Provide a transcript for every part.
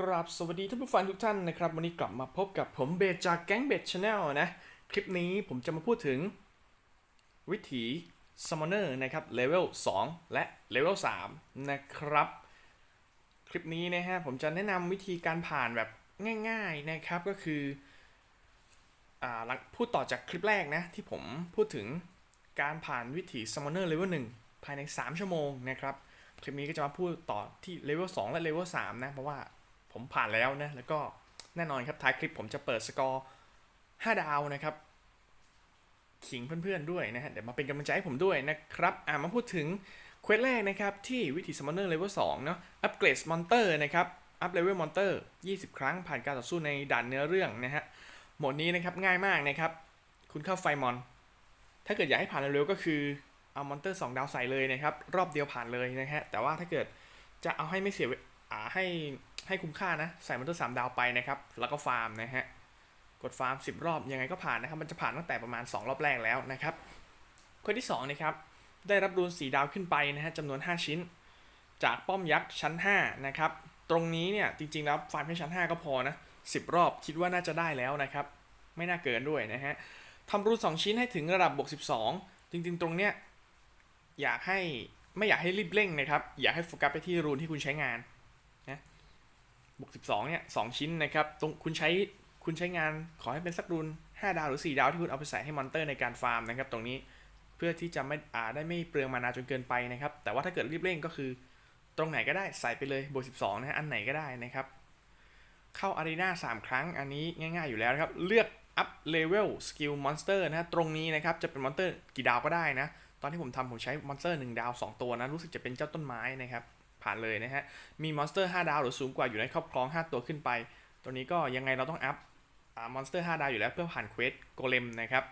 กราบสวัสดีท่านผู้ฟังทุกท่านนะครับ วันนี้กลับมาพบกับผมเบสจากแก๊งเบสชาแนลนะ คลิปนี้ผมจะมาพูดถึง วิถี Summoner นะครับเลเวล2และเลเวล3นะครับ คลิปนี้นะฮะผมจะแนะนำวิธีการผ่านแบบง่าย ๆนะครับก็คืออ่าพูดต่อจากคลิปแรกนะ ที่ผมพูดถึงการผ่านวิถี Summoner Level 1ภายใน 3 ชั่วโมงนะครับ คลิปนี้ก็จะมาพูดต่อที่เลเวล2และเลเวล3นะเพราะว่า ผมผ่านแล้วนะ แล้วก็แน่นอนครับท้ายคลิปผมจะเปิดสกอร์5ดาวนะครับ ขิงเพื่อนๆด้วยนะฮะ เดี๋ยวมาเป็นกำลังใจให้ผมด้วยนะครับอ่ามาพูดถึงเควสแรกนะครับ ที่วิถี Summoner Level 2เนาะ อัปเกรดมอนเตอร์นะครับ อัพเลเวลมอนเตอร์20 ครั้งผ่านการต่อสู้ในด่านเนื้อเรื่องนะฮะ โหมดนี้นะครับง่ายมากนะครับ คุณเข้าไฟมอน ถ้าเกิดอยากให้ผ่านเร็วๆก็คือเอามอนเตอร์ 2 ดาวใส่เลยนะครับ รอบเดียวผ่านเลยนะฮะ แต่ว่าถ้าเกิดจะเอาให้ไม่เสียเวอ่าให้ ให้คุ้มค่านะ ใส่มอนเตอร์3ดาวไปนะครับ แล้วก็ฟาร์มนะฮะ กดฟาร์ม 10 รอบยังไงก็ผ่านนะครับ มันจะผ่านตั้งแต่ประมาณ 2 รอบแรกแล้วนะครับคนที่2นะครับ ได้รับรูนสีดาวขึ้นไปนะฮะจำนวน 5 ชิ้น จากป้อมยักษ์ชั้น 5 นะครับ ตรงนี้เนี่ยจริงๆแล้วฟาร์มแค่ชั้น 5 ก็พอนะ10 รอบคิดว่าน่าจะได้แล้วนะครับ ไม่น่าเกินด้วยนะฮะทำรูน2 ชิ้นให้ถึงระดับบวก12 จริงๆ ตรงเนี้ยอยากให้ไม่อยากให้รีบเร่งนะครับ อยากให้โฟกัสไปที่รูนที่คุณใช้งาน บวก12เนี่ยสองชิ้นนะครับตรงคุณใช้คุณใช้งานขอให้เป็นสักรูน5ดาวหรือ 4 ดาวที่คุณเอาไปใส่ให้มอนเตอร์ในการฟาร์มนะครับ ตรงนี้เพื่อที่จะไม่อ่าได้ไม่เปลืองมานาจนเกินไปนะครับ แต่ว่าถ้าเกิดรีบเร่งก็คือ ตรงไหนก็ได้ใส่ไปเลยบวก12นะฮะอันไหนก็ได้นะครับ เข้าอารีนา3ครั้งอันนี้ง่าย ๆอยู่แล้วนะครับเลือกอัพเลเวลสกิลมอนสเตอร์นะฮะตรงนี้นะครับจะเป็นมอนสเตอร์กี่ดาวก็ได้นะ ตอนที่ผมทำผมใช้มอนสเตอร์1ดาว 2 ตัวนะรู้สึกจะเป็นเจ้าต้นไม้นะครับ ผ่านเลยนะฮะ มีมอนสเตอร์5ดาวหรือสูงกว่าอยู่ในครอบครอง 5 ตัวขึ้นไป ตัวนี้ก็ยังไงเราต้องอัพมอนสเตอร์5ดาวอยู่แล้วเพื่อผ่านเควสโกเลมนะครับ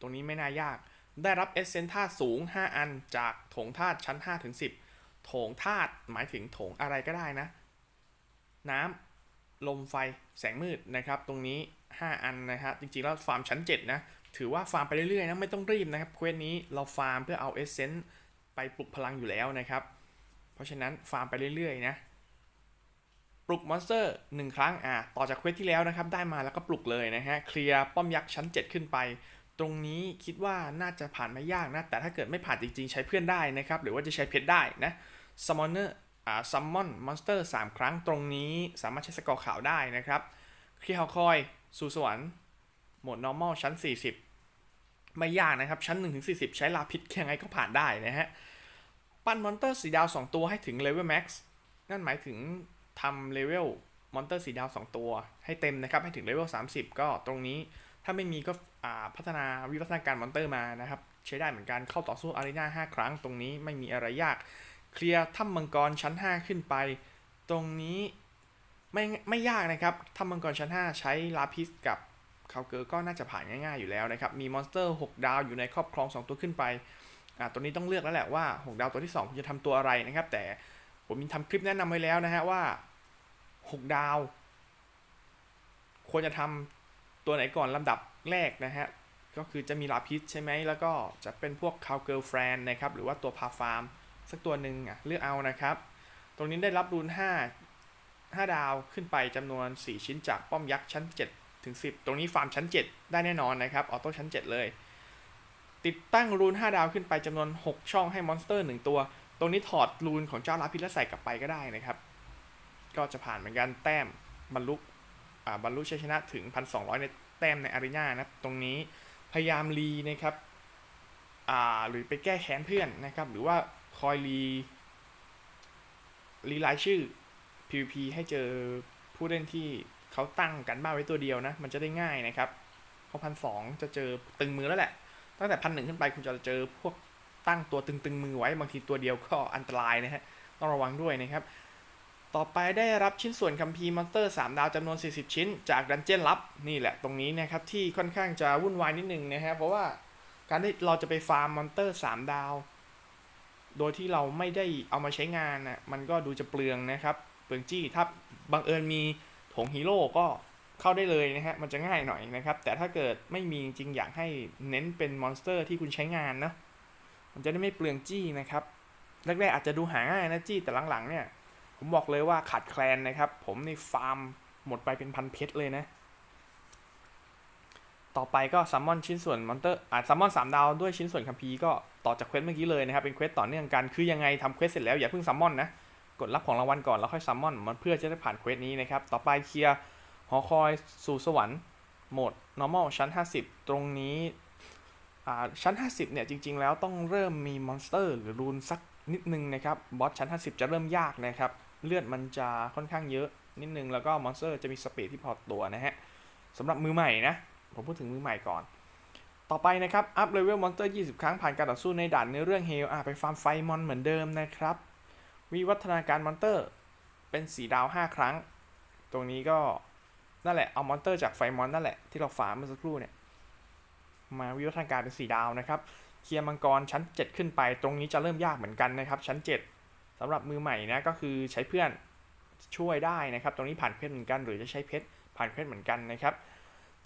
ตรงนี้ไม่น่ายาก ได้รับเอเซนธาตุสูง 5 อันจากโถงธาตุชั้น5ถึง10 โถงธาตุหมายถึงโถงอะไรก็ได้นะ น้ำลมไฟแสงมืดนะครับ ตรงนี้ 5 อันนะฮะจริงๆแล้วฟาร์มชั้น 7 นะถือว่าฟาร์มไปเรื่อยๆนะไม่ต้องรีบนะครับเควสนี้เราฟาร์มเพื่อเอาเอเซนต์ไปปลุกพลังอยู่แล้วนะครับ เพราะฉะนั้นฟาร์มไปเรื่อยๆนะ ปลุกมอนสเตอร์หนึ่งครั้งอะต่อจากเควสที่แล้วนะครับ ได้มาแล้วก็ปลุกเลยนะฮะ เคลียร์ป้อมยักษ์ชั้น 7 ขึ้นไป ตรงนี้คิดว่าน่าจะผ่านไม่ยากนะ แต่ถ้าเกิดไม่ผ่านจริงๆ ใช้เพื่อนได้นะครับ หรือว่าจะใช้เพชรได้นะ Summoner อ่า Summon Monster 3ครั้งตรงนี้สามารถใช้สกอร์ขาวได้นะครับเคลียร์ฮอคอยสู่สวรรค์โหมด normal ชั้น 40 ไม่ยากนะครับ ชั้น 1-40 ใช้ลาพิษยังไงก็ผ่านได้นะฮะ ปั้นมอนเตอร์สีดาว 2 ตัวให้ถึงเลเวลแม็กซ์นั่นหมายถึงทำเลเวลมอนเตอร์สีดาว 2 ตัว ให้เต็มนะครับ ให้ถึงเลเวล30 ก็ตรงนี้ถ้าไม่มีก็พัฒนาวิวัฒนาการมอนเตอร์มานะครับ ใช้ได้เหมือนกันเข้าต่อสู้อารีนา5 ครั้ง ตรงนี้ไม่มีอะไรยาก เคลียร์ถ้ำมังกรชั้น 5 ขึ้นไป ตรงนี้ไม่ไม่ยากนะครับถ้ำมังกรชั้น 5 ใช้ลาพิสกับคาวเกอร์ก็น่าจะผ่านง่ายๆอยู่แล้วนะครับ มีมอนสเตอร์ 6 ดาวอยู่ในครอบครอง 2 ตัวขึ้นไป อ่าตัวนี้ต้องเลือกแล้วแหละว่า6ดาวตัวที่2คุณจะทำตัวอะไรนะครับ แต่ผมมีทำคลิปแนะนำไว้แล้วนะฮะว่า 6 ดาว ควรจะทำตัวไหนก่อนลำดับแรกนะฮะก็คือจะมีลาพิสใช่ไหมแล้วก็จะเป็นพวกคาวเกิลแฟรนนะครับหรือว่าตัวพาฟาร์มสักตัวหนึ่งอะเลือกเอานะครับ ตรงนี้ได้รับรูน 5 5 ดาวขึ้นไปจำนวน 4 ชิ้นจากป้อมยักษ์ชั้น 7 ถึง 10 ตรงนี้ฟาร์มชั้น 7 ได้แน่นอนนะครับ ออโต้ชั้น 7 เลย ติดตั้งรูน 5 ดาวขึ้นไปจำนวน 6 ช่องให้มอนสเตอร์ 1 ตัว ตรงนี้ถอดรูนของเจ้าลาพิษแล้วใส่กลับไปก็ได้นะครับ ก็จะผ่านเหมือนกันแต้มบรรลุบรรลุชัยชนะถึง 1,200 ในแต้มในอารีนานะตรงนี้พยายามรีนะครับหรือไปแก้แค้นเพื่อนนะครับ หรือว่าคอยรีรีไลน์ชื่อ PVP ให้เจอผู้เล่นที่เขาตั้งกันบ้านไว้ตัวเดียวนะ มันจะได้ง่ายนะครับเพราะพันสองจะเจอตึงมือแล้วแหละ ตั้งแต่พันหนึ่งขึ้นไปคุณจะเจอพวกตั้งตัวตึงๆมือไว้บางทีตัวเดียวก็อันตรายนะฮะต้องระวังด้วยนะครับ ต่อไปได้รับชิ้นส่วนคัมภีร์มอนสเตอร์ 3 ดาวจำนวน 40 ชิ้น จากดันเจี้ยนลับนี่แหละตรงนี้นะครับที่ค่อนข้างจะวุ่นวายนิดนึงนะฮะเพราะว่าการที่เราจะไปฟาร์มมอนสเตอร์ 3 ดาว โดยที่เราไม่ได้เอามาใช้งานนะมันก็ดูจะเปลืองนะครับ เปลืองจี้ถ้าบังเอิญมีโถงฮีโร่ก็ เข้าได้เลยนะฮะ มันจะง่ายหน่อยนะครับ แต่ถ้าเกิดไม่มีจริงอยากให้เน้นเป็นมอนสเตอร์ที่คุณใช้งานนะมันจะได้ไม่เปลืองจี้นะครับ แรกๆอาจจะดูหาง่ายนะจี้ แต่หลังๆเนี่ย ผมบอกเลยว่าขาดแคลนนะครับ ผมในฟาร์มหมดไปเป็นพันเพชรเลยนะ ต่อไปก็ซัมมอนชิ้นส่วนมอนเตอร์อ่าซัมมอนสามดาวด้วยชิ้นส่วนคัมภีร์ก็ต่อจากเควสเมื่อกี้เลยนะครับ เป็นเควสต่อเนื่องกัน คือยังไงทำเควสเสร็จแล้วอย่าเพิ่งซัมมอนนะ กดรับของรางวัลก่อนแล้วค่อยซัมมอนมันเพื่อจะได้ผ่านเควสนี้นะครับ ต่อไปเคลียร์ อคอยสู่สวรรค์โหมด normal ชั้น 50 ตรงนี้ชั้น 50 เนี่ย จริง ๆ แล้วต้องเริ่มมีมอนสเตอร์หรือรูนสักนิดนึงนะครับ บอสชั้น 50 จะเริ่มยากนะครับ เลือดมันจะค่อนข้างเยอะนิดนึง แล้วก็มอนสเตอร์จะมีสปีดที่พอตัวนะฮะสำหรับมือใหม่นะ ผมพูดถึงมือใหม่ก่อน ต่อไปนะครับ อัพเลเวลมอนสเตอร์ 20 ครั้งผ่านการต่อสู้ในด่านในเรื่องเฮลอะไปฟาร์มไฟมอนเหมือนเดิมนะครับ วิวัฒนาการมอนสเตอร์เป็นสีดาว 5 ครั้ง ตรงนี้ก็ นั่นแหละเอามอนเตอร์จากไฟมอนนั่นแหละที่เราฟาร์มเมื่อสักครู่เนี่ยมาวิวัฒนาการเป็นสีดาวนะครับเคลียร์มังกรชั้น 7 ขึ้นไป ตรงนี้จะเริ่มยากเหมือนกันนะครับ ชั้น 7สำหรับมือใหม่นะก็คือใช้เพื่อนช่วยได้นะครับ ตรงนี้ผ่านเพชรเหมือนกัน หรือจะใช้เพชรผ่านเพชรเหมือนกันนะครับ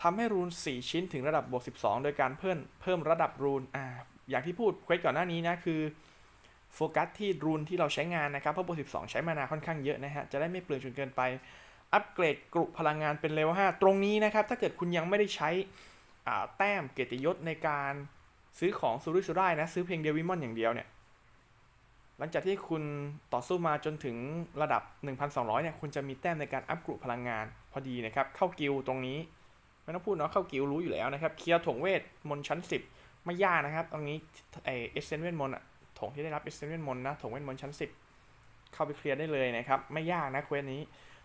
ทำให้รูน 4 ชิ้นถึงระดับบวก 12 โดยการเพิ่มเพิ่มระดับรูนอ่าอย่างที่พูดเควสก่อนหน้านี้นะคือโฟกัสที่รูนที่เราใช้งานนะครับเพราะบวก 12 ใช้มานาค่อนข้างเยอะนะฮะจะได้ไม่เปลืองจนเกินไป อัปเกรดกรุพลังงานเป็นเลเวล5ตรงนี้นะครับ ถ้าเกิดคุณยังไม่ได้ใช้แต้มเกียรติยศในการซื้อของสุรุ่ยสุร่ายนะ ซื้อเพียงเดวิมอนอย่างเดียวเนี่ย หลังจากที่คุณต่อสู้มาจนถึงระดับ 1,200 เนี่ย คุณจะมีแต้มในการอัปกรุพลังงานพอดีนะครับ เข้ากิลตรงนี้ ไม่ต้องพูดเนาะเข้ากิลรู้อยู่แล้วนะครับ เคลียร์ถงเวทมนชั้น 10 ไม่ยากนะครับ ตรงนี้ไอเอเซนเวทมนอะถงที่ได้รับเอเซนเวทมนนะถงเวทมนชั้น 10 เข้าไปเคลียร์ได้เลยนะครับ ไม่ยากนะเควสนี้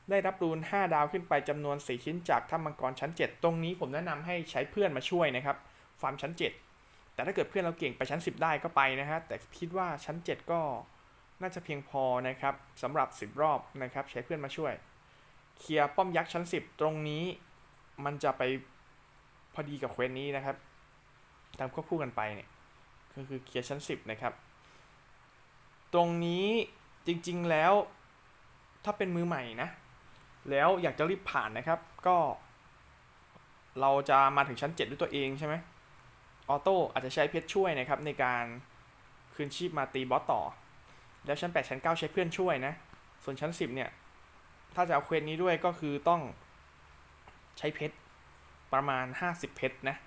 ได้รับรูน 5 ดาวขึ้นไปจำนวน 4 ชิ้นจากถ้ำมังกรชั้น 7 ตรงนี้ผมแนะนำให้ใช้เพื่อนมาช่วยนะครับฟาร์มชั้น 7 แต่ถ้าเกิดเพื่อนเราเก่งไปชั้น 10 ได้ก็ไปนะฮะ แต่คิดว่าชั้น 7 ก็น่าจะเพียงพอนะครับสำหรับ 10 รอบนะครับใช้เพื่อนมาช่วย เคลียร์ป้อมยักษ์ชั้น 10 ตรงนี้มันจะไปพอดีกับเควสนี้นะครับตามควบคู่กันไปเนี่ยก็คือเคลียร์ชั้น 10 นะครับ ตรงนี้จริงๆแล้วถ้าเป็นมือใหม่นะ แล้วอยากจะรีบผ่านนะครับ ก็ เราจะมาถึงชั้น 7 ด้วยตัวเองใช่ไหมออโต้อาจจะใช้เพชรช่วยนะครับ ในการคืนชีพมาตีบอสต่อ แล้วชั้น 8 ชั้น 9 ใช้เพื่อนช่วยนะ ส่วนชั้น 10 เนี่ย ถ้าจะเอาเควสนี้ด้วยก็คือต้องใช้เพชรประมาณ 50 เพชรนะ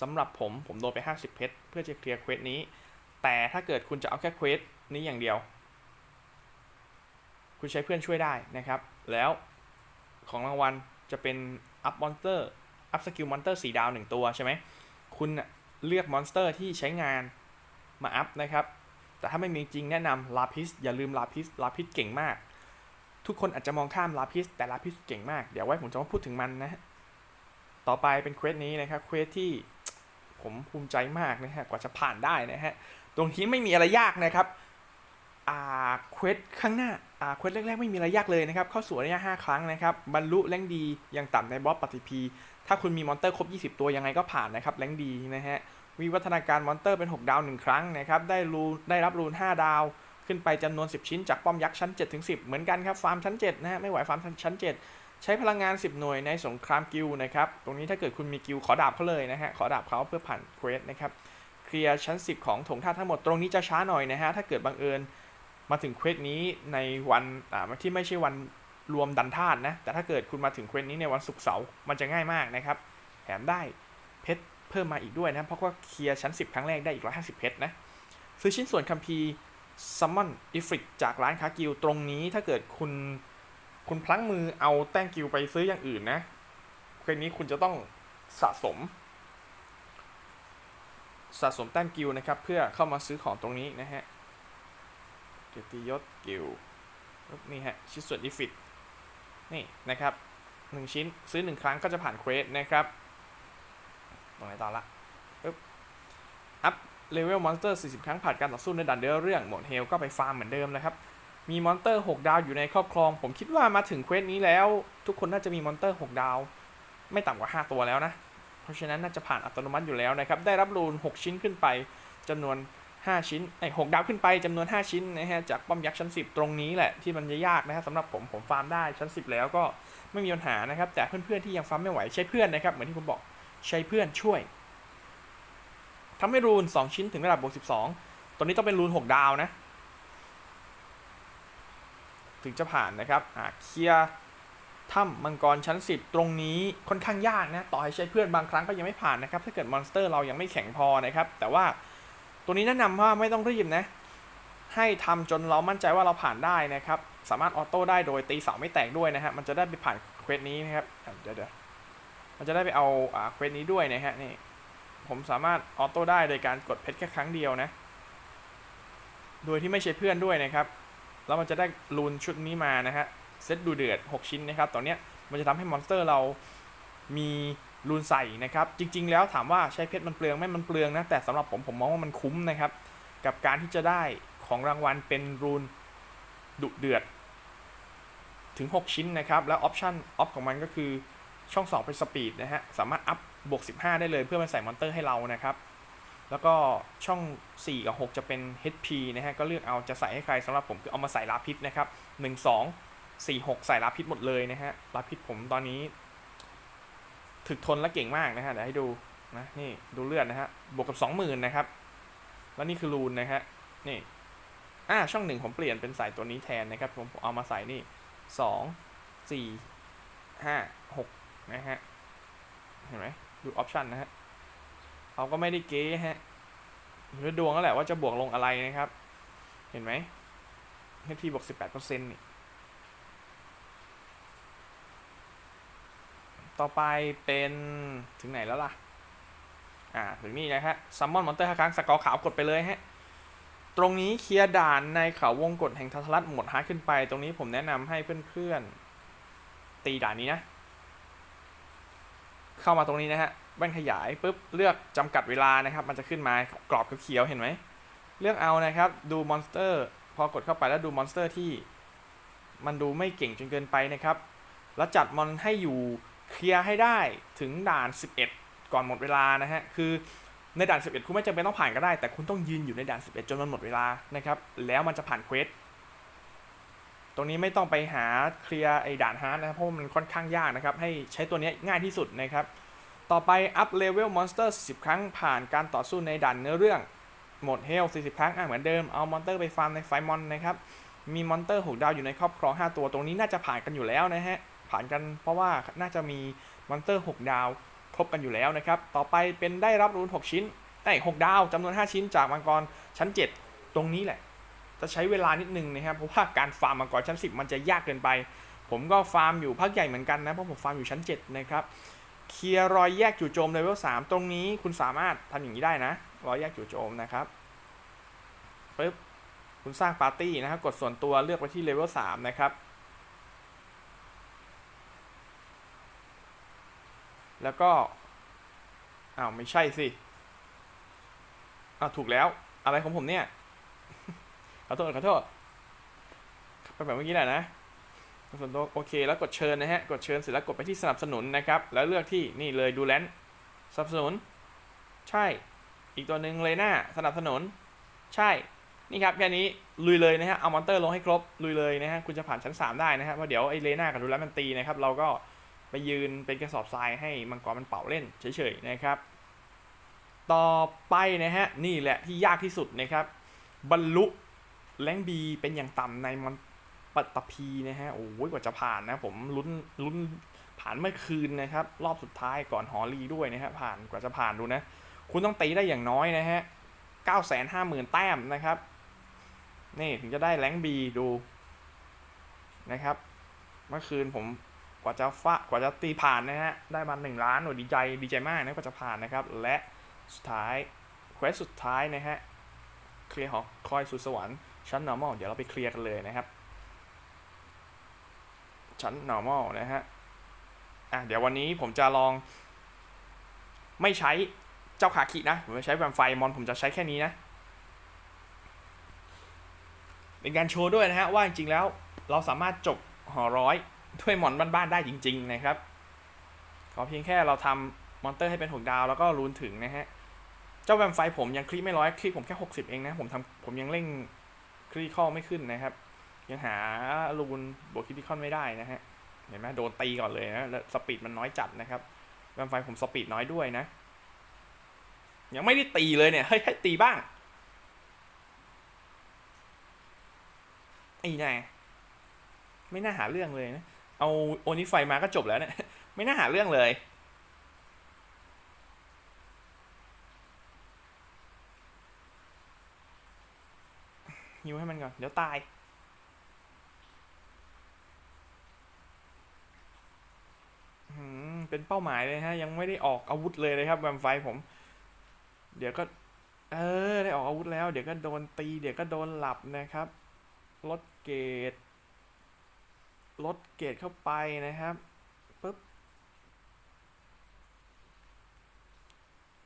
สำหรับผมผมโดนไป 50 เพชรเพื่อจะเคลียร์เควสนี้ แต่ถ้าเกิดคุณจะเอาแค่เควสนี้อย่างเดียว คุณใช้เพื่อนช่วยได้นะครับ แล้ว ของรางวัลจะเป็นอัพมอนสเตอร์อัพสกิลมอนสเตอร์สีดาวหนึ่งตัวใช่ไหมคุณเลือกมอนสเตอร์ที่ใช้งานมาอัพนะครับ แต่ถ้าไม่มีจริงแนะนำลาพิสอย่าลืมลาพิสลาพิสเก่งมาก ทุกคนอาจจะมองข้ามลาพิสแต่ลาพิสเก่งมาก เดี๋ยวไว้ผมจะมาพูดถึงมันนะ ต่อไปเป็นเควสนี้นะครับเควสที่ผมภูมิใจมากนะฮะกว่าจะผ่านได้นะฮะตรงนี้ไม่มีอะไรยากนะครับอ่าเควสข้างหน้า เควสแรกๆไม่มีอะไรยากเลยนะครับเข้าสู่ระยะ 5 ครั้งนะครับบรรลุแรงดีอย่างต่ำในบอสปฏิพี ถ้าคุณมีมอนเตอร์ครบ 20 ตัวยังไงก็ผ่านนะครับแรงดีนะฮะวิวัฒนาการมอนเตอร์เป็น 6 ดาว 1 ครั้งนะครับได้รูนได้รับรูน 5 ดาว ขึ้นไปจำนวน 10 ชิ้นจากป้อมยักษ์ชั้น 7 ถึง 10 เหมือนกันครับฟาร์มชั้น 7 นะฮะไม่ไหวฟาร์มชั้น 7 ใช้พลังงาน 10 หน่วยในสงครามกิลนะครับตรงนี้ถ้าเกิดคุณมีกิลขอดาบเขาเลยนะฮะขอดาบเขาเพื่อผ่านเควสนะครับเคลียร์ชั้น 10 ของถงท่าทั้งหมดตรงนี้จะช้าหน่อยนะฮะถ้าเกิดบังเอิญ มาถึงเควสนี้ในวันอ่าที่ไม่ใช่วันรวมดันธาตุนะ แต่ถ้าเกิดคุณมาถึงเควสนี้ในวันศุกร์เสาร์มันจะง่ายมากนะครับแถมได้เพชรเพิ่มมาอีกด้วยนะ เพราะว่าเคลียร์ชั้น 10 ครั้งแรกได้อีก 150 เพชรนะ ซื้อชิ้นส่วนคัมภีร์ Summon i f r i t จากร้านค้ากิลตรงนี้ถ้าเกิดคุณคุณพลั้งมือเอาแต้มกิลไปซื้ออย่างอื่นนะเควสนี้คุณจะต้องสะสม สะสมแต้มกิลนะครับ เพื่อเข้ามาซื้อของตรงนี้นะฮะ กียรติยศกิลนี่ฮะชิ้นส่วนอิฟิตนี่นะครับหนึ่งชิ้นซื้อหนึ่งครั้งก็จะผ่านเควสนะครับ ตรงไหนต่อละปึ๊บอัพเลเวลมอนสเตอร์ 40 ครั้งผ่านการต่อสู้ในดันเดอร์เรื่องหมดเฮลก็ไปฟาร์มเหมือนเดิมนะครับ มีมอนสเตอร์ 6 ดาวอยู่ในครอบครอง ผมคิดว่ามาถึงเควสนี้แล้ว ทุกคนน่าจะมีมอนสเตอร์ 6 ดาว ไม่ต่ำกว่า 5 ตัวแล้วนะ เพราะฉะนั้นน่าจะผ่านอัตโนมัติอยู่แล้วนะครับ ได้รับรูน 6 ชิ้นขึ้นไปจำนวน 5 ชิ้นไอ้6ดาวขึ้นไปจำนวน 5 ชิ้นนะฮะจากป้อมยักษ์ชั้น 10 ตรงนี้แหละที่มันจะยากนะฮะสำหรับผมผมฟาร์มได้ชั้น 10 แล้วก็ไม่มีปัญหานะครับ แต่เพื่อนๆที่ยังฟาร์มไม่ไหวใช้เพื่อนนะครับเหมือนที่ผมบอกใช้เพื่อนช่วยทำให้รูน 2 ชิ้นถึงระดับบวก12 ตัวนี้ต้องเป็นรูน 6 ดาวนะถถึงจะผ่านนะครับอ่าเคลียร์ถ้ำมังกรชั้น 10 ตรงนี้ค่อนข้างยากนะต่อให้ใช้เพื่อนบางครั้งก็ยังไม่ผ่านนะครับถ้าเกิดมอนสเตอร์เรายังไม่แข็งพอนะครับแต่ว่า ตัวนี้แนะนำว่าไม่ต้องรีบนะ ให้ทำจนเรามั่นใจว่าเราผ่านได้นะครับ สามารถออโต้ได้โดยตีเสาไม่แตกด้วยนะฮะ มันจะได้ไปผ่านเควสนี้นะครับ เดี๋ยวเดี๋ยวมันจะได้ไปเอาอ่าเควสนี้ด้วยนะฮะนี่ ผมสามารถออโต้ได้โดยการกดเพชรแค่ครั้งเดียวนะ โดยที่ไม่ใช่เพื่อนด้วยนะครับ แล้วมันจะได้รูนชุดนี้มานะฮะ เซตดูเดือด 6 ชิ้นนะครับตอนเนี้ยมันจะทำให้มอนสเตอร์เรามี รูนใส่นะครับ จริง ๆ แล้วถามว่าใช้เพชรมันเปลืองไหมมันเปลืองนะ แต่สำหรับผมผมมองว่ามันคุ้มนะครับ กับการที่จะได้ของรางวัลเป็นรูนดุเดือด ถึง 6 ชิ้นนะครับ แล้วออปชั่นออฟของมันก็คือช่อง 2 เป็นสปีดนะฮะ สามารถอัพบวก 15 ได้เลยเพื่อมาใส่มอนเตอร์ให้เรานะครับ แล้วก็ช่อง 4 กับ 6 จะเป็น HP นะฮะ ก็เลือกเอาจะใส่ให้ใครสำหรับผมคือเอามาใส่ลาพิษนะครับ 1 2 4 6 ใส่ลาพิษหมดเลยนะฮะลาพิษผมตอนนี้ ถึกทนและเก่งมากนะฮะเดี๋ยวให้ดูนะนี่ดูเลือดนะฮะบวกกับ20,000นนะครับ แล้วนี่คือรูนนะฮะนี่อ่าช่องหนึ่งผมเปลี่ยนเป็นใส่ตัวนี้แทนนะครับผมเอามาใส่นี่สองสี่ห้าหกนะฮะเห็นไหมดูออปชันนะฮะเขาก็ไม่ได้เก๊ฮะหรือดวงแล้วแหละว่าจะบวกลงอะไรนะครับ เห็นไหม HP บวกสิบแปดเปอร์เซ็นต์นี่ ต่อไปเป็นถึงไหนแล้วล่ะ อ่า ถึงนี่นะฮะซัมมอนมอนเตอร์ห้าครั้งสกอร์ขาวกดไปเลยฮะ ตรงนี้เคลียร์ด่านในเขาวงกฏแห่งทัทลัตหมดฮาร์ดขึ้นไป ตรงนี้ผมแนะนำให้เพื่อนๆ ตีด่านนี้นะ เข้ามาตรงนี้นะฮะแว่นขยายปุ๊บเลือกจำกัดเวลานะครับ มันจะขึ้นมากรอบเขียวเห็นไหม เลือกเอานะครับ ดูมอนสเตอร์ พอกดเข้าไปแล้วดูมอนสเตอร์ที่ มันดูไม่เก่งจนเกินไปนะครับ แล้วจัดมอนให้อยู่ เคลียร์ให้ได้ถึงด่าน 11 ก่อนหมดเวลานะฮะ คือในด่าน 11 คุณไม่จำเป็นต้องผ่านก็ได้ แต่คุณต้องยืนอยู่ในด่าน 11 จนมันหมดเวลานะครับ แล้วมันจะผ่านเควส ตรงนี้ไม่ต้องไปหาเคลียร์ไอ้ด่านฮาร์ดนะ เพราะมันค่อนข้างยากนะครับ ให้ใช้ตัวนี้ง่ายที่สุดนะครับ ต่อไปอัพเลเวลมอนสเตอร์40ครั้งผ่านการต่อสู้ในด่านเนื้อเรื่องหมดเฮล40 ครั้งอะเหมือนเดิม เอามอนเตอร์ไปฟาร์มในไฟมอนนะครับ มีมอนเตอร์6ดาวอยู่ในครอบครอง 5 ตัว ตรงนี้น่าจะผ่านกันอยู่แล้วนะฮะ ผ่านกันเพราะว่าน่าจะมีมอนเตอร์ 6 ดาว ครบกันอยู่แล้วนะครับ ต่อไปเป็นได้รับรูน 6 ชิ้น ได้ 6 ดาวจำนวน 5 ชิ้นจากมังกรชั้น 7 ตรงนี้แหละ จะใช้เวลานิดนึงนะครับ เพราะว่าการฟาร์มมังกรชั้น 10 มันจะยากเกินไป ผมก็ฟาร์มอยู่พักใหญ่เหมือนกันนะ เพราะผมฟาร์มอยู่ชั้น 7 นะครับ เคลียร์รอยแยกจู่โจมเลเวล3ตรงนี้คุณสามารถทำอย่างนี้ได้นะ รอยแยกจู่โจมนะครับปึ๊บคุณสร้างปาร์ตี้นะครับ กดส่วนตัวเลือกไปที่เลเวล3นะครับ แล้วก็อ้าวไม่ใช่สิอ้าวถูกแล้ว อะไรของผมเนี่ย ขอโทษขอโทษไปแบบเมื่อกี้แหละนะส่วนตัวโอเค แล้วกดเชิญนะฮะ กดเชิญเสร็จแล้วกดไปที่สนับสนุนนะครับ แล้วเลือกที่นี่เลยดูแลนสนับสนุน ใช่ อีกตัวหนึ่งเลยหน้าสนับสนุน ใช่ นี่ครับแค่นี้ลุยเลยนะฮะ เอามอนเตอร์ลงให้ครบ ลุยเลยนะฮะ คุณจะผ่านชั้น 3 ได้นะฮะเพราะเดี๋ยวไอ้เลน่ากับดูแลนมันตีนะครับ เราก็ ไปยืนเป็นกระสอบทรายให้มังกรมันเป่าเล่นเฉยๆนะครับ ต่อไปนะฮะนี่แหละที่ยากที่สุดนะครับ บรรลุแรงบีเป็นอย่างต่ำในมอนปัตตภีนะฮะ โอ้ยกว่าจะผ่านนะผมลุ้นลุ้นผ่านเมื่อคืนนะครับ รอบสุดท้ายก่อนหอรีด้วยนะฮะผ่านกว่าจะผ่านดูนะ คุณต้องตีได้อย่างน้อยนะฮะ950,000แต้มนะครับ นี่ถึงจะได้แรงบีดูนะครับ เมื่อคืนผม ว่าจะฟะกว่าจะตีผ่านนะฮะ ได้มา 1 ล้านโอ้ดีใจดีใจมากนะกว่าจะผ่านนะครับ และสุดท้ายเควสสุดท้ายนะฮะ เคลียร์หอคอยสุดสวรรค์ชั้น normal เดี๋ยวเราไปเคลียร์กันเลยนะครับ ชั้น normal นะฮะ อะเดี๋ยววันนี้ผมจะลอง ไม่ใช้เจ้าขาคินะ ผมจะใช้แวมไฟมอนผมจะใช้แค่นี้นะ เป็นการโชว์ด้วยนะฮะ ว่าจริงๆแล้วเราสามารถจบหอร้อย ด้วยมอนบ้านๆได้จริง ๆ นะครับ ขอเพียงแค่เราทำมอนเตอร์ให้เป็นหกดาวแล้วก็รูนถึงนะฮะ เจ้าแวมไฟผมยังคลิกไม่ร้อยคลิกผมแค่หกสิบเองนะ ผมทำผมยังเร่งคลิกข้อไม่ขึ้นนะครับ ยังหารูนบวกคริติคอนไม่ได้นะฮะ เห็นไหมโดนตีก่อนเลยนะแล้วสปีดมันน้อยจัดนะครับแวมไฟผมสปีดน้อยด้วยนะ ยังไม่ได้ตีเลยเนี่ยเฮ้ยให้ตีบ้างไอ้แน่ไม่น่าหาเรื่องเลยนะ เอาโอนิไฟมาก็จบแล้วเนี่ย ไม่น่าหาเรื่องเลยฮิวให้มันก่อน เดี๋ยวตาย เป็นเป้าหมายเลยฮะ ยังไม่ได้ออกอาวุธเลยนะครับแวมไฟผม เดี๋ยวก็ เออ ได้ออกอาวุธแล้ว เดี๋ยวก็โดนตี เดี๋ยวก็โดนหลับนะครับ ลดเกรด ลดเกรดเข้าไปนะครับปึ๊บ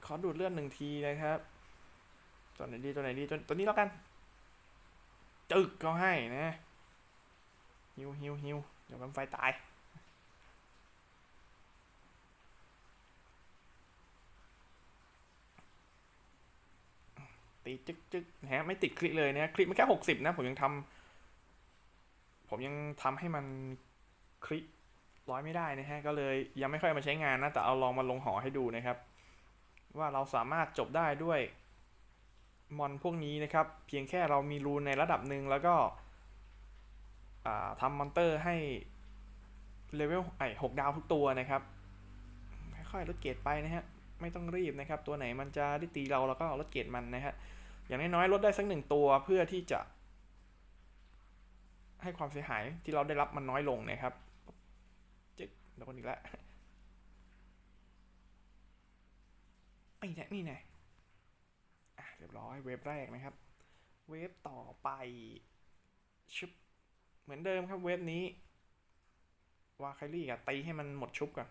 ขอดูดเลือดหนึ่งทีนะครับ ตัวไหนดีตัวไหนดีตัวตัวนี้แล้วกัน จึกเขาให้นะฮิวฮิวฮิวเดี๋ยวมันไฟตายตีจึกจึกนะฮะไม่ติดคลิกเลยนะคลิกมันแค่หกสิบนะ ผมยังทำ ผมยังทำให้มันคลิกร้อยไม่ได้นะฮะ ก็เลยยังไม่ค่อยมาใช้งานนะ แต่เอาลองมาลงหอให้ดูนะครับ ว่าเราสามารถจบได้ด้วยมอนพวกนี้นะครับ เพียงแค่เรามีรูนในระดับหนึ่งแล้วก็ทำมอนเตอร์ให้เลเวลไอ้หกดาวทุกตัวนะครับค่อยๆลดเกรดไปนะฮะไม่ต้องรีบนะครับ ตัวไหนมันจะได้ตีเราแล้วก็ลดเกรดมันนะฮะอย่างน้อยๆลดได้สักหนึ่งตัวเพื่อที่จะ ให้ความเสียหายที่เราได้รับมันน้อยลงนะครับจึ๊กโดนอีกแล้วไอ้เนี่ยนี่ไงอะเรียบร้อยเวฟแรกนะครับ เวฟต่อไปชุบเหมือนเดิมครับเวฟนี้วาคารี่กับตีให้มันหมดชุบก่อน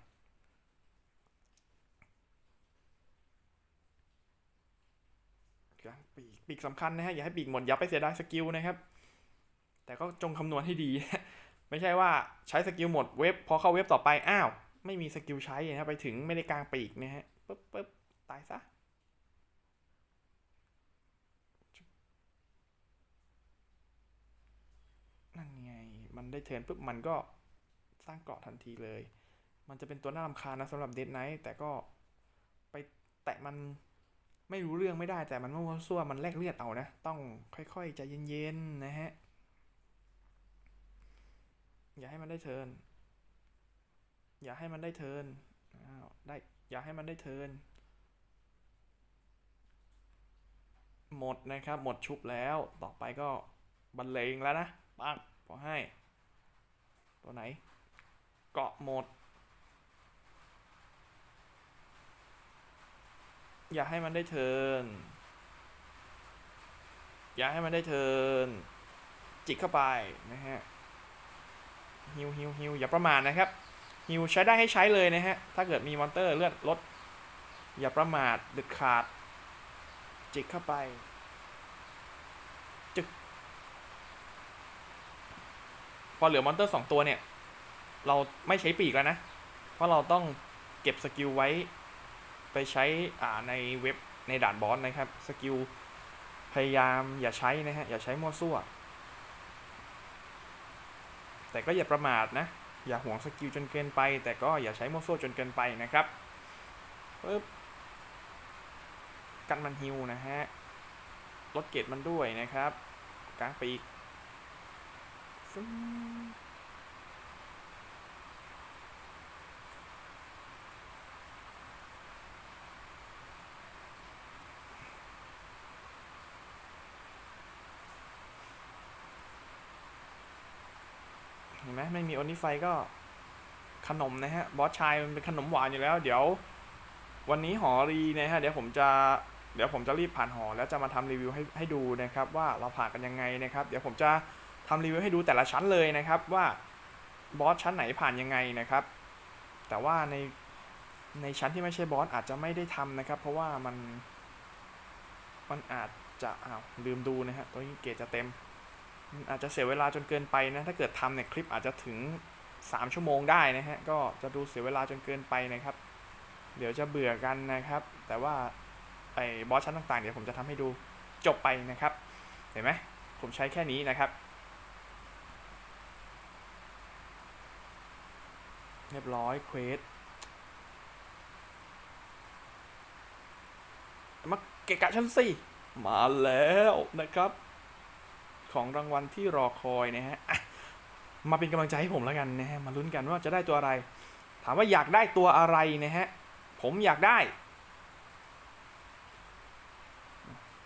ปีกปีกสำคัญนะฮะอย่าให้ปีกหมดอยับไปเสียดายสกิลนะครับ แต่ก็จงคำนวณให้ดี ไม่ใช่ว่าใช้สกิลหมดเว็บพอเข้าเว็บต่อไปอ้าว ไม่มีสกิลใช้นะไปถึงไม่ได้กลางปีกนะฮะปึ๊บปึ๊บตายซะนั่นไง มันได้เทิร์นปุ๊บมันก็สร้างเกราะทันทีเลย มันจะเป็นตัวน่ารำคาญนะสำหรับเดดไนท์แต่ก็ไปแตะมันไม่รู้เรื่องไม่ได้แต่มันมั่วซั่วมันแลกเลือดเอานะ ต้องค่อยๆใจเย็นๆนะฮะ อย่าให้มันได้เทินอย่าให้มันได้เทินได้ อย่าให้มันได้เทินหมดนะครับ หมดชุบแล้ว ต่อไปก็บรรเลงแล้วนะ ปังพอให้ ตัวไหน เกาะหมด อย่าให้มันได้เทินอย่าให้มันได้เทินจิกเข้าไปนะฮะ ฮิวฮิวฮิวอย่าประมาทนะครับฮิวใช้ได้ให้ใช้เลยนะฮะ ถ้าเกิดมีมอนเตอร์เลือดลด อย่าประมาทเด็ดขาด จิกเข้าไป จึก พอเหลือมอนเตอร์สองตัวเนี่ย เราไม่ใช้ปีกแล้วนะ เพราะเราต้องเก็บสกิลไว้ ไปใช้อ่าในเว็บในด่านบอสนะครับ สกิลพยายามอย่าใช้นะฮะ อย่าใช้มั่วซั่ว แต่ก็อย่าประมาทนะ อย่าหวงสกิลจนเกินไป แต่ก็อย่าใช้มั่วซั่วจนเกินไปนะครับปึ๊บกันมันฮิวนะฮะ ลดเกรดมันด้วยนะครับกลางปีกฟึ้งเห็น ไม่มีโอนิไฟก็ขนมนะฮะบอสชายมันเป็นขนมหวานอยู่แล้ว เดี๋ยว วันนี้หอรีนะฮะเดี๋ยวผมจะเดี๋ยวผมจะรีบผ่านหอแล้วจะมาทำรีวิวให้ให้ดูนะครับ ว่าเราผ่านกันยังไงนะครับ เดี๋ยวผมจะทำรีวิวให้ดูแต่ละชั้นเลยนะครับว่าบอสชั้นไหนผ่านยังไงนะครับ แต่ว่าในในชั้นที่ไม่ใช่บอสอาจจะไม่ได้ทำนะครับ เพราะว่ามันมันอาจจะอ้าวลืมดูนะฮะตัวนี้เกรดจะเต็ม อาจจะเสียเวลาจนเกินไปนะถ้าเกิดทำเนี่ยคลิปอาจจะถึง 3 ชั่วโมงได้นะฮะก็จะดูเสียเวลาจนเกินไปนะครับ เดี๋ยวจะเบื่อกันนะครับ แต่ว่าไอ้บอสชั้นต่างๆเดี๋ยวผมจะทำให้ดูจบไปนะครับ เห็นไหมผมใช้แค่นี้นะครับ เรียบร้อยเควสมาเกะกะชั้นสี่มาแล้วนะครับ ของรางวัลที่รอคอยนะฮะอะมาเป็นกำลังใจให้ผมแล้วกันนะฮะมาลุ้นกันว่าจะได้ตัวอะไร ถามว่าอยากได้ตัวอะไรนะฮะผมอยากได้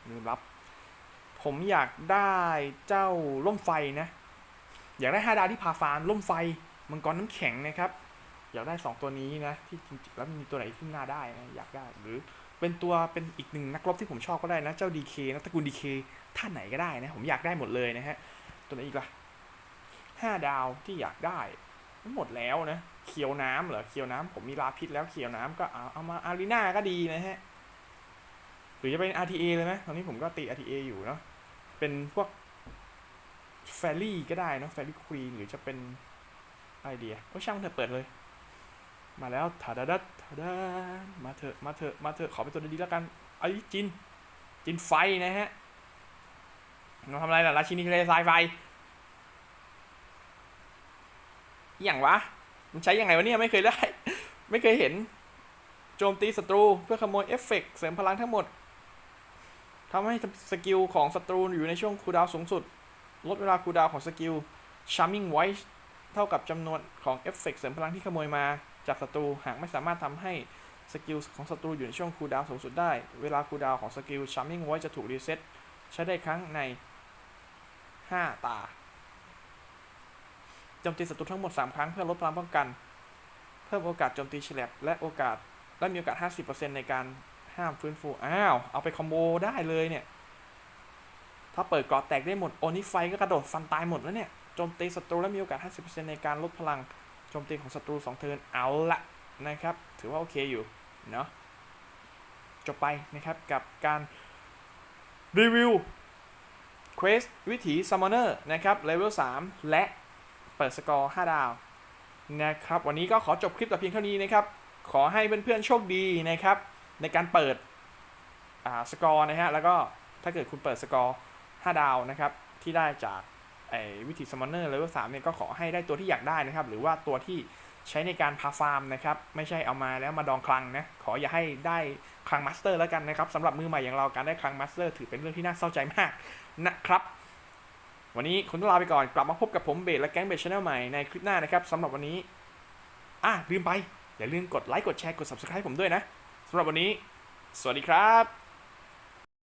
ลืมรับ ผมอยากได้เจ้าล่มไฟนะ อยากได้ห้าดาวที่พาฟาร์มล่มไฟมังกรน้ำแข็งนะครับ อยากได้สองตัวนี้นะ ที่จริงๆแล้วมีตัวไหนที่น่าได้นะอยากได้หรือ เป็นตัวเป็นอีกหนึ่งนักรบที่ผมชอบก็ได้นะเจ้าดีเคนะตระกูลดีเคท่านไหนก็ได้นะ ผมอยากได้หมดเลยนะฮะ ตัวไหนอีกล่ะห้าดาวที่อยากได้หมดแล้วนะเคียวน้ำเหรอเคียวน้ำผมมีลาพิษแล้วเคียวน้ำก็เอาเอามาอารีนาก็ดีนะฮะหรือจะเป็น RTA เลยไหมตอนนี้ผมก็ตี RTA อยู่เนาะเป็นพวกแฟรี่ก็ได้นะแฟรี่ควีนหรือจะเป็นไอเดียโอ้ช่างเถอะเปิดเลย มาแล้วถาดาดัดถ ดามาเถอะมาเถอะมาเถอะขอเป็นตัวดีๆแล้วกันไอ้จิน จินไฟนะฮะเราทำอะไรล่ะราชินีทะเลทรายไฟอย่างวะ มันใช้ยังไงวะเนี่ยไม่เคยได้ ไม่เคยเห็น โจมตีศัตรูเพื่อขโมยเอฟเฟกเสริมพลังทั้งหมดทำให้สกิลของศัตรูอยู่ในช่วงคูดาวสูงสุด ลดเวลาคูดาวของสกิล Charming Voice เท่ากับจำนวนของเอฟเฟกเสริมพลังที่ขโมยมา จากศัตรูหากไม่สามารถทำให้สกิลของศัตรูอยู่ในช่วงคูลดาวน์สูงสุดได้ เวลาคูลดาวน์ของสกิล Charming Voice จะถูกรีเซ็ตใช้ได้ครั้งใน 5 ตาโจมตีศัตรูทั้งหมด 3 ครั้งเพื่อลดพลังป้องกัน เพิ่มโอกาสโจมตีเฉลบและโอกาสและมีโอกาส 50%ในการห้ามฟื้นฟู อ้าว เอาไปคอมโบได้เลยเนี่ย ถ้าเปิดกราะแตกได้หมด โอนิไฟก็กระโดดฟันตายหมดแล้วเนี่ย โจมตีศัตรูและมีโอกาส 50%ในการลดพลัง จมตีของศัตรู2เทิร์นเอาละนะครับ ถือว่าโอเคอยู่เนาะจบไปนะครับกับการรีวิวเควสวิถีซัมมอนเนอร์นะครับเลเวล3และเปิดสกอร์ 5 ดาวนะครับ วันนี้ก็ขอจบคลิปแต่เพียงเท่านี้นะครับ ขอให้เพื่อนๆโชคดีนะครับ ในการเปิดสกอร์นะฮะแล้วก็ถ้าเกิดคุณเปิดสกอร์ 5 ดาวนะครับ ที่ได้จาก ไอ้วิธีซัมอนเนอร์เลเวล3เนี่ยก็ขอให้ได้ตัวที่อยากได้นะครับ หรือว่าตัวที่ใช้ในการพาฟาร์มนะครับ ไม่ใช่เอามาแล้วมาดองคลังนะ ขออย่าให้ได้คลังมาสเตอร์แล้วกันนะครับสำหรับมือใหม่อย่างเราการได้คลังมาสเตอร์ ถือเป็นเรื่องที่น่าเศร้าใจมากนะครับ วันนี้คุณต้องลาไปก่อนกลับมาพบกับผมเบสและแก๊งเบสชาแนลใหม่ในคลิปหน้านะครับสำหรับวันนี้อะลืมไปอย่าลืมกดไลค์กดแชร์กด subscribe ผมด้วยนะสำหรับวันนี้ สวัสดีครับ